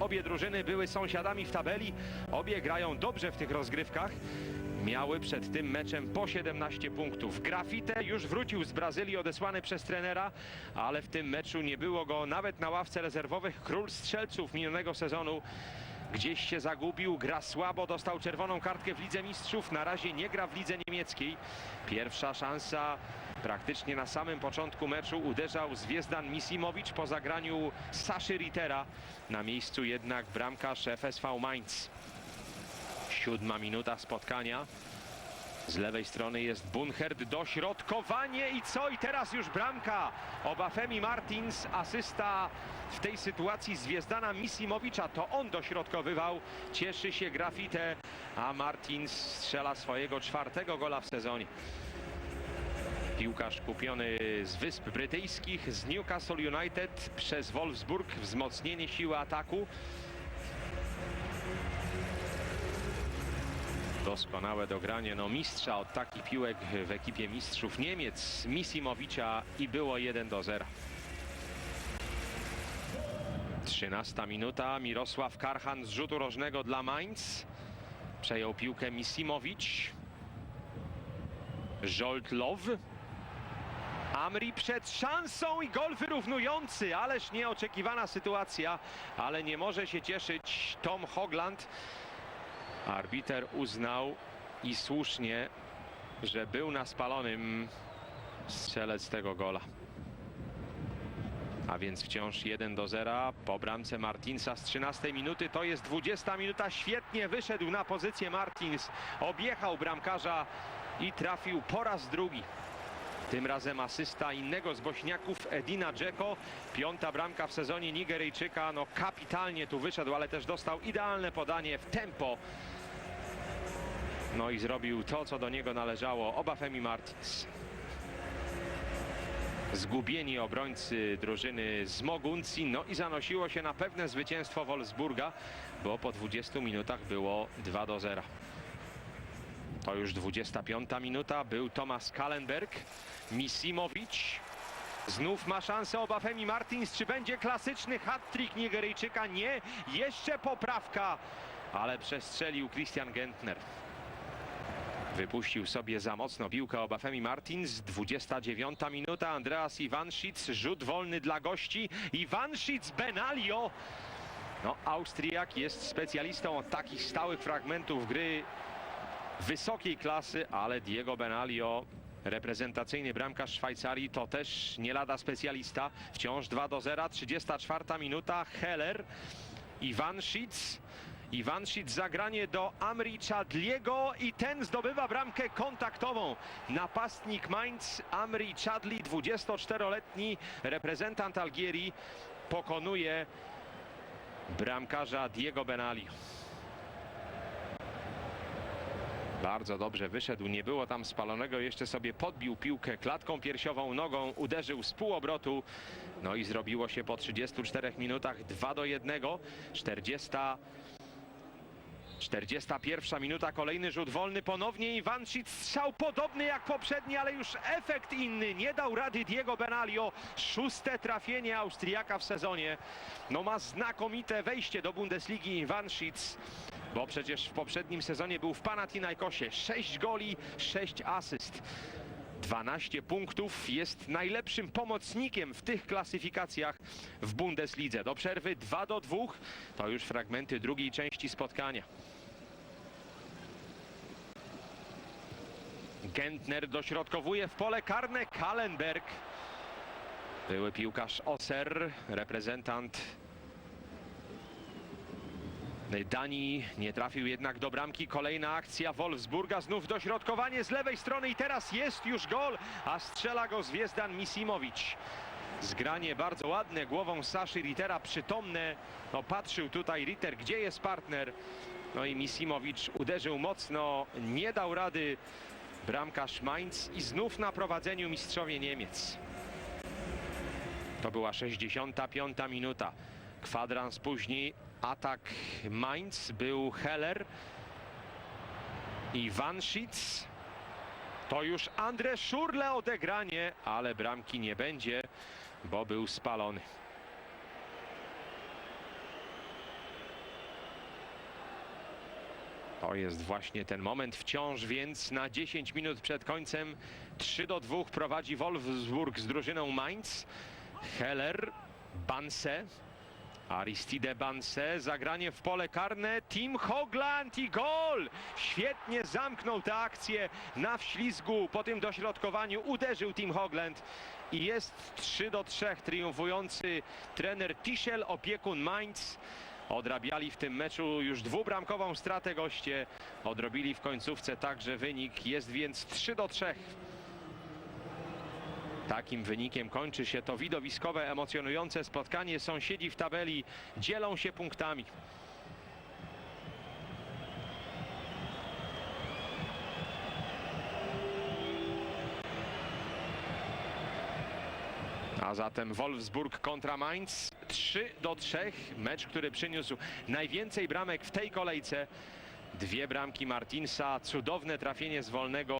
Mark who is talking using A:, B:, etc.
A: Obie drużyny były sąsiadami w tabeli, obie grają dobrze w tych rozgrywkach. Miały przed tym meczem po 17 punktów. Grafite już wrócił z Brazylii odesłany przez trenera, ale w tym meczu nie było go nawet na ławce rezerwowych. Król strzelców minionego sezonu gdzieś się zagubił, gra słabo, dostał czerwoną kartkę w Lidze Mistrzów, na razie nie gra w Lidze Niemieckiej. Pierwsza szansa praktycznie na samym początku meczu uderzał Zwiezdan Misimowicz po zagraniu Saszy Rittera. Na miejscu jednak bramkarz FSV Mainz. Siódma minuta spotkania. Z lewej strony jest Bunherd, dośrodkowanie i co? I teraz już bramka. Obafemi Martins, asysta w tej sytuacji Zwiezdana Misimowicza. To on dośrodkowywał. Cieszy się Grafite, a Martins strzela swojego czwartego gola w sezonie. Piłkarz kupiony z Wysp Brytyjskich, z Newcastle United przez Wolfsburg. Wzmocnienie siły ataku. Doskonałe dogranie no mistrza od takich piłek w ekipie mistrzów Niemiec Misimowicza i było 1 do 0. 13 minuta Mirosław Karhan z rzutu rożnego dla Mainz. Przejął piłkę Misimowicz. Żoltlow. Amri przed szansą i gol wyrównujący, ależ nieoczekiwana sytuacja, ale nie może się cieszyć Tom Hogland. Arbiter uznał i słusznie, że był na spalonym strzelec tego gola. A więc wciąż 1 do 0 po bramce Martinsa z 13 minuty. To jest 20 minuta. Świetnie wyszedł na pozycję Martins. Objechał bramkarza i trafił po raz drugi. Tym razem asysta innego z bośniaków Edina Dzeko. Piąta bramka w sezonie Nigeryjczyka. No kapitalnie tu wyszedł, ale też dostał idealne podanie w tempo. No i zrobił to, co do niego należało. Obafemi Martins. Zgubieni obrońcy drużyny z Moguncji. No i zanosiło się na pewne zwycięstwo Wolfsburga, bo po 20 minutach było 2 do 0. To już 25 minuta. Był Tomasz Kallenberg. Misimowicz. Znów ma szansę Obafemi Martins. Czy będzie klasyczny hat-trick Nigeryjczyka? Nie. Jeszcze poprawka. Ale przestrzelił Christian Gentner. Wypuścił sobie za mocno piłkę Obafemi Martins. 29 minuta. Andreas Iwanschic. Rzut wolny dla gości. Iwanschic Benalio. No, Austriak jest specjalistą od takich stałych fragmentów gry wysokiej klasy, ale Diego Benalio, reprezentacyjny bramkarz Szwajcarii, to też nie lada specjalista. Wciąż 2 do 0, 34 minuta. Heller, Iwanschic. Iwanschic zagranie do Amri Chadliego i ten zdobywa bramkę kontaktową. Napastnik Mainz, Amri Chadli, 24-letni reprezentant Algierii, pokonuje bramkarza Diego Benalio. Bardzo dobrze wyszedł, nie było tam spalonego, jeszcze sobie podbił piłkę klatką piersiową, nogą, uderzył z półobrotu. No i zrobiło się po 34 minutach 2 do 1. 40. 41 minuta, kolejny rzut wolny, ponownie Iwancic, strzał podobny jak poprzedni, ale już efekt inny, nie dał rady Diego Benalio, szóste trafienie Austriaka w sezonie, no ma znakomite wejście do Bundesligi Iwancic, bo przecież w poprzednim sezonie był w Panathinaikosie, 6 goli, 6 asyst. 12 punktów, jest najlepszym pomocnikiem w tych klasyfikacjach w Bundeslidze. Do przerwy 2 do 2, to już fragmenty drugiej części spotkania. Gentner dośrodkowuje w pole karne, Kallenberg. Były piłkarz Oser, reprezentant Danii nie trafił jednak do bramki. Kolejna akcja Wolfsburga. Znów dośrodkowanie z lewej strony i teraz jest już gol, a strzela go Zwiezdan Misimowicz. Zgranie bardzo ładne głową Saszy Rittera, przytomne. No patrzył tutaj Ritter, gdzie jest partner. No i Misimowicz uderzył mocno, nie dał rady bramkarz Mainz i znów na prowadzeniu mistrzowie Niemiec. To była 65 minuta. Kwadrans później atak Mainz był Heller i Wanschitz. To już Andre Szurle odegranie, ale bramki nie będzie, bo był spalony. To jest właśnie ten moment wciąż, więc na 10 minut przed końcem 3 do 2 prowadzi Wolfsburg z drużyną Mainz. Heller, Banse, Aristide Banse, zagranie w pole karne, Tim Hogland i gol! Świetnie zamknął tę akcję na wślizgu, po tym dośrodkowaniu uderzył Tim Hogland i jest 3 do 3 triumfujący trener Tischel, opiekun Mainz. Odrabiali w tym meczu już dwubramkową stratę goście, odrobili w końcówce także wynik, jest więc 3 do 3. Takim wynikiem kończy się to widowiskowe, emocjonujące spotkanie. Sąsiedzi w tabeli dzielą się punktami. A zatem Wolfsburg kontra Mainz 3 do 3. Mecz, który przyniósł najwięcej bramek w tej kolejce. Dwie bramki Martinsa, cudowne trafienie z wolnego